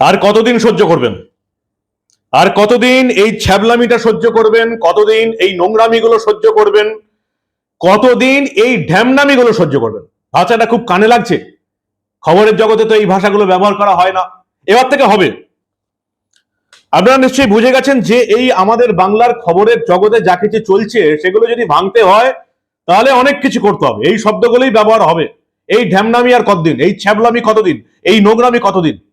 আর কতদিন সহ্য করবেন? আর কতদিন এই ছ্যাবলামিটা সহ্য করবেন? কতদিন এই নোংরামিগুলো সহ্য করবেন? কতদিন এই ঢ্যামনামিগুলো সহ্য করবেন? ভাষাটা খুব কানে লাগছে। খবরের জগতে তো এই ভাষাগুলো ব্যবহার করা হয় না। এবার থেকে হবে। আপনারা নিশ্চয়ই বুঝে গেছেন যে এই আমাদের বাংলার খবরের জগতে যা কিছু চলছে, সেগুলো যদি ভাঙতে হয়, তাহলে অনেক কিছু করতে হবে। এই শব্দগুলোই ব্যবহার হবে। এই ঢ্যামনামি আর কতদিন? এই ছ্যাবলামি কতদিন? এই নোংরামি কতদিন?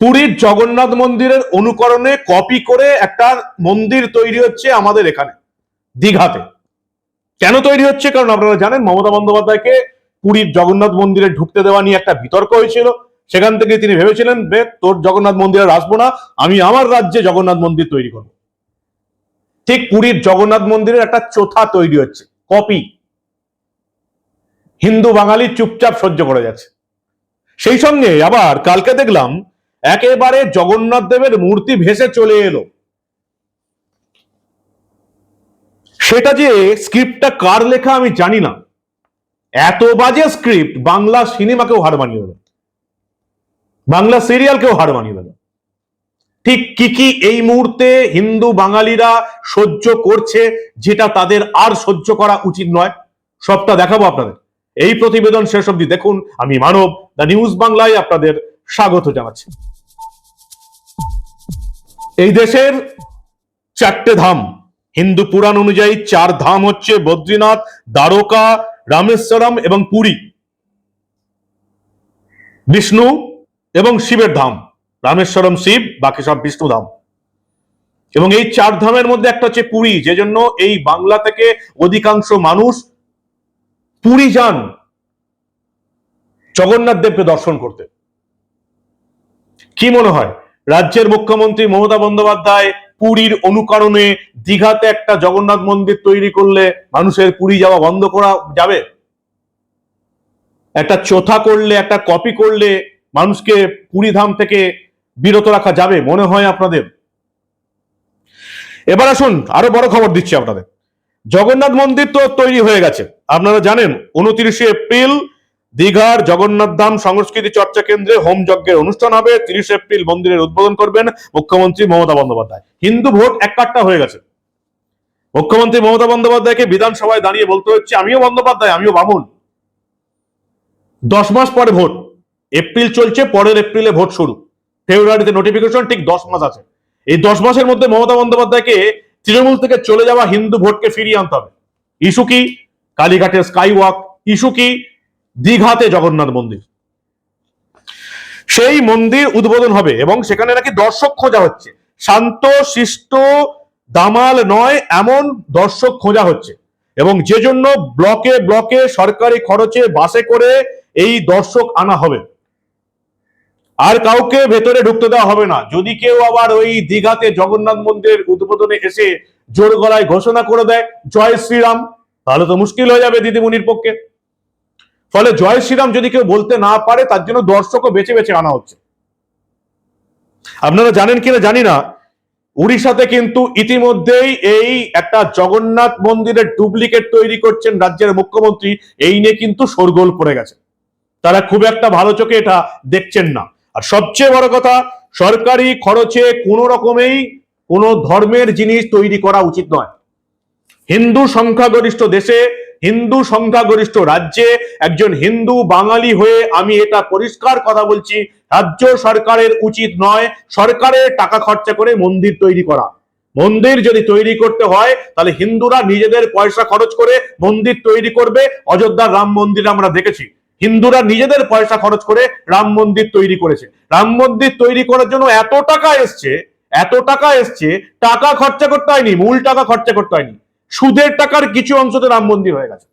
পুরীর জগন্নাথ মন্দিরের অনুকরণে কপি করে একটা মন্দির তৈরি হচ্ছে আমাদের এখানে, দীঘাতে। কেন তৈরি হচ্ছে? কারণ আপনারা জানেন, মমতা বন্দ্যোপাধ্যায়কে পুরীর জগন্নাথ মন্দিরে ঢুকতে দেওয়া নিয়ে একটা বিতর্ক হয়েছিল। সেখান থেকে তিনি ভেবেছিলেন, বে, তোর জগন্নাথ মন্দিরে আসব না, আমি আমার রাজ্যে জগন্নাথ মন্দির তৈরি করব। ঠিক পুরীর জগন্নাথ মন্দিরের একটা চোথা তৈরি হচ্ছে কপি হিন্দু বাঙালি চুপচাপ সহ্য করে যাচ্ছে। সেই সঙ্গে আবার কালকে দেখলাম একেবারে জগন্নাথ দেবের মূর্তি ভেসে চলে এলো। সেটা যে স্ক্রিপ্টটা কার লেখা আমি জানি না। এত বাজে স্ক্রিপ্ট বাংলা সিনেমাকেও হার মানিয়ে দেবে বাংলা সিরিয়ালকেও হার মানিয়ে দেবে ঠিক কি কি এই মুহূর্তে হিন্দু বাঙালিরা সহ্য করছে যেটা তাদের আর সহ্য করা উচিত নয়, সবটা দেখাবো আপনাদের। এই প্রতিবেদন শেষ অব্দি দেখুন। আমি মানব, দ্য নিউজ বাংলায় আপনাদের স্বাগত জানাচ্ছি। এই দেশের চারটে ধাম। হিন্দু পুরাণ অনুযায়ী চার ধাম হচ্ছে বদ্রীনাথ, দ্বারকা, রামেশ্বরম এবং পুরী। বিষ্ণু এবং শিবের ধাম, রামেশ্বরম, শিব, বাকি সব বিষ্ণু ধাম। এবং এই চার ধামের মধ্যে একটা হচ্ছে পুরী যে জন্য এই বাংলা থেকে অধিকাংশ মানুষ পুরী যান জগন্নাথ দেবকে দর্শন করতে। কি মনে হয়? রাজ্যের মুখ্যমন্ত্রী মমতা বন্দ্যোপাধ্যায় পুরীর অনুকরণে দীঘাতে একটা জগন্নাথ মন্দির তৈরি করলে মানুষের পুরী যাওয়া বন্ধ করা যাবে? একটা চোথা করলে, একটা কপি করলে মানুষকে পুরী ধাম থেকে বিরত রাখা যাবে মনে হয় আপনাদের? এবার আসুন, আরও বড় খবর দিচ্ছি আপনাদের। জগন্নাথ মন্দির তো তৈরি হয়ে গেছে। আপনারা জানেন, উনত্রিশে এপ্রিল দীঘার জগন্নাথ ধাম সংস্কৃতি চর্চা কেন্দ্রে হোম যজ্ঞের অনুষ্ঠান হবে। তিরিশ এপ্রিল মন্দিরের উদ্বোধন করবেন মুখ্যমন্ত্রী মমতা বন্দ্যোপাধ্যায়। হিন্দু ভোট এক কাট্টা হয়ে গেছে। মুখ্যমন্ত্রী মমতা বন্দ্যোপাধ্যায়কে বিধানসভায় দাঁড়িয়ে বলতে হচ্ছে, আমিও বন্দ্যোপাধ্যায়, আমিও বামুন। দশ মাস পরে ভোট। এপ্রিল চলছে, পরের এপ্রিলে ভোট শুরু। ফেব্রুয়ারিতে নোটিফিকেশন ঠিক দশ মাস আছে। এই দশ মাসের মধ্যে মমতা বন্দ্যোপাধ্যায়কে তৃণমূল থেকে চলে যাওয়া হিন্দু ভোটকে ফিরিয়ে আনতে হবে। ইস্যু কি? কালীঘাটের স্কাই ওয়াক ইস্যু কি? দীঘাতে জগন্নাথ মন্দির। সেই মন্দির উদ্বোধন হবে এবং সেখানে নাকি দর্শক খোঁজা হচ্ছে। শান্ত, শিষ্ট, দামাল নয়, এমন দর্শক খোঁজা হচ্ছে। এবং যে জন্য ব্লকে ব্লকে সরকারি খরচে বাসে করে এই দর্শক আনা হবে। আর কাউকে ভেতরে ঢুকতে দেওয়া হবে না। যদি কেউ আবার ওই দীঘাতে জগন্নাথ মন্দির উদ্বোধনে এসে জোর গলায় ঘোষণা করে দেয়, জয় শ্রীরাম তাহলে তো মুশকিল হয়ে যাবে দিদিমণির পক্ষে। ফলে জয় শ্রীরাম যদি কেউ বলতে না পারে, তার জন্য দর্শকও বেছে বেছে আনা হচ্ছে। আপনারা জানেন কিনা জানি না, উড়িষ্যাতে কিন্তু ইতিমধ্যেই এই একটা জগন্নাথ মন্দিরের ডুপ্লিকেট তৈরি করছেন রাজ্যের মুখ্যমন্ত্রী, এই নিয়ে কিন্তু শোরগোল পড়ে গেছে। তারা খুব একটা ভালো চোখে এটা দেখছেন না। আর সবচেয়ে বড় কথা, সরকারি খরচে কোনো রকমেই কোনো ধর্মের জিনিস তৈরি করা উচিত নয়। হিন্দু সংখ্যাগরিষ্ঠ দেশে হিন্দু সংখ্যাগরিষ্ঠ রাজ্যে একজন হিন্দু বাঙালি হয়ে আমি এটা পরিষ্কার কথা বলছি, রাজ্য সরকারের উচিত নয় সরকারের টাকা খরচা করে মন্দির তৈরি করা। মন্দির যদি তৈরি করতে হয়, তাহলে হিন্দুরা নিজেদের পয়সা খরচ করে মন্দির তৈরি করবে। অযোধ্যার রাম মন্দির আমরা দেখেছি। হিন্দুরা নিজেদের পয়সা খরচ করে রাম মন্দির তৈরি করেছে। রাম মন্দির তৈরি করার জন্য এত টাকা এসছে, এত টাকা এসছে, টাকা খরচা করতে হয়নি, মূল টাকা খরচা করতে হয়নি। সুদের টাকার কিছু অংশতে রাম মন্দির হয়ে গেছে।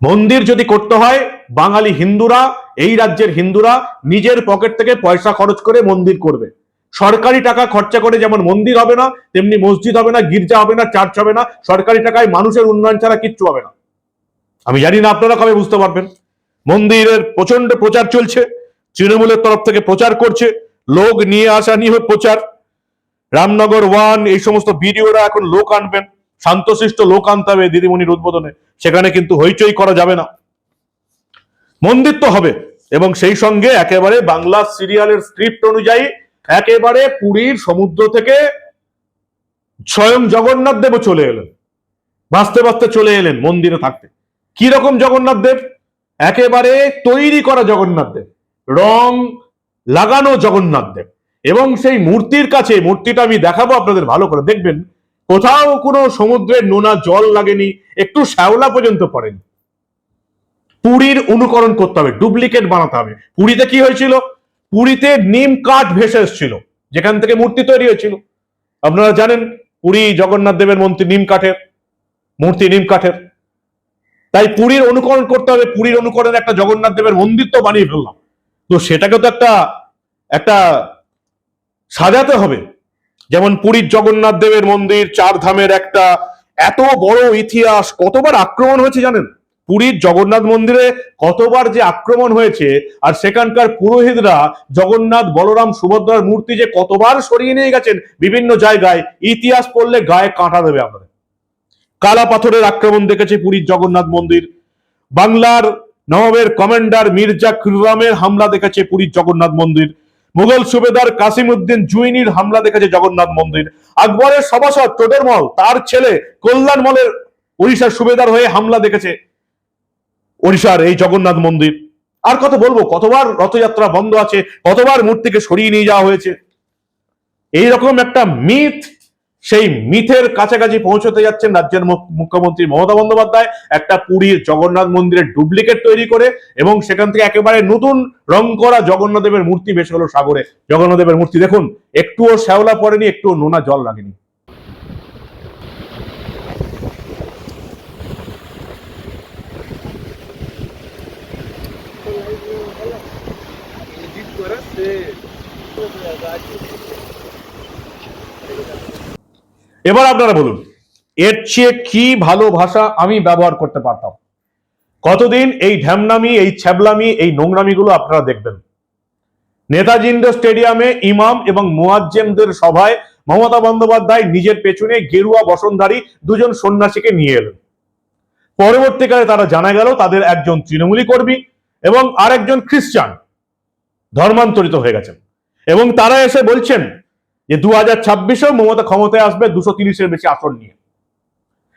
মন্দির যদি করতে হয়, বাঙালি হিন্দুরা, এই রাজ্যের হিন্দুরা নিজের পকেট থেকে পয়সা খরচ করে মন্দির করবে। সরকারি টাকা খরচা করে যেমন মন্দির হবে না, তেমনি মসজিদ হবে না, গির্জা হবে না, চার্চ হবে না, সরকারি টাকায় মানুষের উন্নয়ন ছাড়া কিচ্ছু হবে না। আমি জানি না আপনারা কবে বুঝতে পারবেন। মন্দিরের প্রচণ্ড প্রচার চলছে, তৃণমূলের তরফ থেকে প্রচার করছে, লোক নিয়ে আসা নিয়ে প্রচার। রামনগর ওয়ান, এই সমস্ত ভিডিওরা এখন লোক আনবেন, শান্তশিষ্ট লোক আনতে হবে দিদিমণির উদ্বোধনে। সেখানে কিন্তু হইচই করা যাবে না। মন্দির তো হবে, এবং সেই সঙ্গে একেবারে বাংলা সিরিয়ালের স্ক্রিপ্ট অনুযায়ী একেবারে পুরীর সমুদ্র থেকে স্বয়ং জগন্নাথ দেবও চলে এলেন। বাঁচতে বাঁচতে চলে এলেন মন্দিরে থাকতে। কি রকম জগন্নাথ দেব? একেবারে তৈরি করা জগন্নাথ দেব। রং লাগানো জগন্নাথ দেব। এবং সেই মূর্তির কাছে, মূর্তিটা আমি দেখাবো আপনাদের ভালো করে। দেখবেন, কোথাও কোনো সমুদ্রের নোনা জল লাগেনি, একটু শ্যাওলা পর্যন্ত পড়েনি। পুরীর অনুকরণ করতে হবে, ডুপ্লিকেট বানাতে হবে। পুরীতে কি হয়েছিল? পুরীতে নিম কাঠ ভেসে এসেছিল, যেখান থেকে মূর্তি তৈরি হয়েছিল। আপনারা জানেন, পুরী জগন্নাথ দেবের মন্ত্রী নিম কাঠের, মূর্তি নিম কাঠের। তাই পুরীর অনুকরণ করতে হবে, পুরীর অনুকরণে একটা জগন্নাথ দেবের মন্দির তো বানিয়ে ফেললাম। তো সেটাকে তো একটা একটা সাজাতে হবে। যেমন পুরীর জগন্নাথ দেবের মন্দির চার ধামের একটা এত বড় ইতিহাস কতবার আক্রমণ হয়েছে জানেন? পুরীর জগন্নাথ মন্দিরে কতবার যে আক্রমণ হয়েছে, আর সেখানকার পুরোহিতরা জগন্নাথ বলরাম সুভদ্রার মূর্তি যে কতবার সরিয়ে নিয়ে গেছেন বিভিন্ন জায়গায়, ইতিহাস পড়লে গায়ে কাঁটা দেবে আপনাদের কালা পাথরের আক্রমণ দেখেছে পুরীর জগন্নাথ মন্দির। বাংলার নবাবের কমান্ডার মির্জা খুররামের হামলা দেখেছে পুরীর জগন্নাথ মন্দির। মুঘল সুবেদার কাসিম উদ্দিন জুইনির হামলা দেখেছে জগন্নাথ মন্দির। আকবরের সভাসদ টোডরমল তার ছেলে কল্যাণ মলের উড়িষ্যার সুবেদার হয়ে হামলা দেখেছে ওড়িশার এই জগন্নাথ মন্দির। আর কত বলব, কতবার রথযাত্রা বন্ধ আছে, কতবার মূর্তিকে সরিয়ে নিয়ে যাওয়া হয়েছে। এইরকম একটা মিথ সেই মিথের কাছাকাছি পৌঁছতে যাচ্ছেন রাজ্যের মুখ- মুখ্যমন্ত্রী মমতা বন্দ্যোপাধ্যায়। একটা পুরীর জগন্নাথ মন্দিরের ডুপ্লিকেট তৈরি করে এবং সেখান থেকে একেবারে নতুন রং করা জগন্নাথ দেবের মূর্তি বেশ হলো সাগরে জগন্নাথ দেবের মূর্তি। দেখুন, একটুও শ্যাওলা পড়েনি একটুও নোনা জল লাগেনি। এবার আপনারা বলুন, এর চেয়ে কি ভালো ভাষা আমি ব্যবহার করতে পারতাম? কতদিন এই ঢ্যামনামি, এই ছ্যাবলামি, এই নোংরামিগুলো আপনারা দেখবেন? নেতাজি ইন্ডোর স্টেডিয়ামে ইমাম এবং মুয়াজ্জেমদের সভায় মমতা বন্দ্যোপাধ্যায় নিজের পেছনে গেরুয়া বসনধারী দুজন সন্ন্যাসীকে নিয়ে এলেন। পরবর্তীকালে তারা জানা গেল তাদের একজন তৃণমূলী কর্মী এবং আরেকজন খ্রিস্টান ধর্মান্তরিত হয়ে গেছেন। এবং তারা এসে বলছেন যে দু হাজার ছাব্বিশেও মমতা ক্ষমতায় আসবে দুশো তিরিশের বেশি আসন নিয়ে।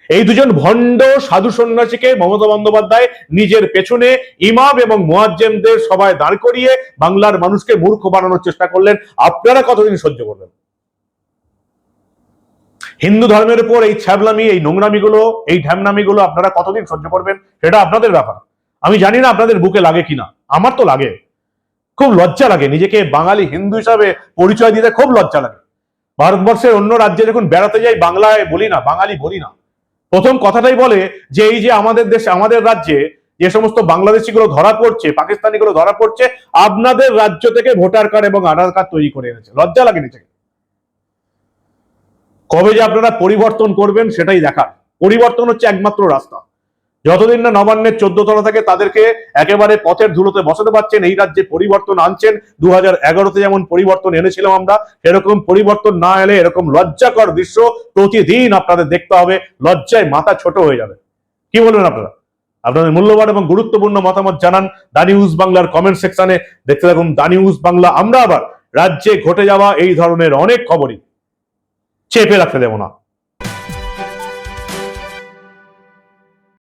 এই দুজন ভণ্ড সাধু সন্ন্যাসীকে মমতা বন্দ্যোপাধ্যায় নিজের পেছনে ইমাম এবং মোয়াজ্জেমদের সবাই দাঁড় করিয়ে বাংলার মানুষকে মূর্খ বানানোর চেষ্টা করলেন। আপনারা কতদিন সহ্য করবেন? হিন্দু ধর্মের উপর এই ছ্যাবলামি, এই নোংরামিগুলো, এই ঢ্যামনামিগুলো আপনারা কতদিন সহ্য করবেন? সেটা আপনাদের ব্যাপার। আমি জানি না আপনাদের বুকে লাগে কিনা। আমার তো লাগে। খুব লজ্জা লাগে। নিজেকে বাঙালি হিন্দু হিসাবে পরিচয় দিতে খুব লজ্জা লাগে। ভারতবর্ষের অন্য রাজ্যে যখন বেড়াতে যাই বাংলায় বলি না, বাঙালি বলি না। প্রথম কথাটাই বলে যে এই যে আমাদের দেশে, আমাদের রাজ্যে যে সমস্ত বাংলাদেশি গুলো ধরা পড়ছে পাকিস্তানি গুলো ধরা পড়ছে, আপনাদের রাজ্য থেকে ভোটার কার্ড এবং আধার কার্ড তৈরি করে এনেছে। লজ্জা লাগে নিজেকে কবে যে আপনারা পরিবর্তন করবেন সেটাই দেখার পরিবর্তন হচ্ছে একমাত্র রাস্তা। যতদিন না নবান্নের চোদ্দ তলা থেকে, তাদেরকে একেবারে পথের ধুলোতে বসাতে পারছেন। এই রাজ্যে পরিবর্তন আনছেন। দু হাজার এগারোতে যেমন পরিবর্তন এনেছিলাম আমরা এরকম পরিবর্তন না এলে এরকম লজ্জাকর দৃশ্য প্রতিদিন আপনাদের দেখতে হবে। লজ্জায় মাথা ছোট হয়ে যাবে। কি বলবেন আপনারা? আপনাদের মূল্যবান এবং গুরুত্বপূর্ণ মতামত জানান দা নিউজ বাংলার কমেন্ট সেকশনে। দেখতে থাকুন দা নিউজ বাংলা। আমরা আবার রাজ্যে ঘটে যাওয়া এই ধরনের অনেক খবরই চেপে রাখতে দেব না।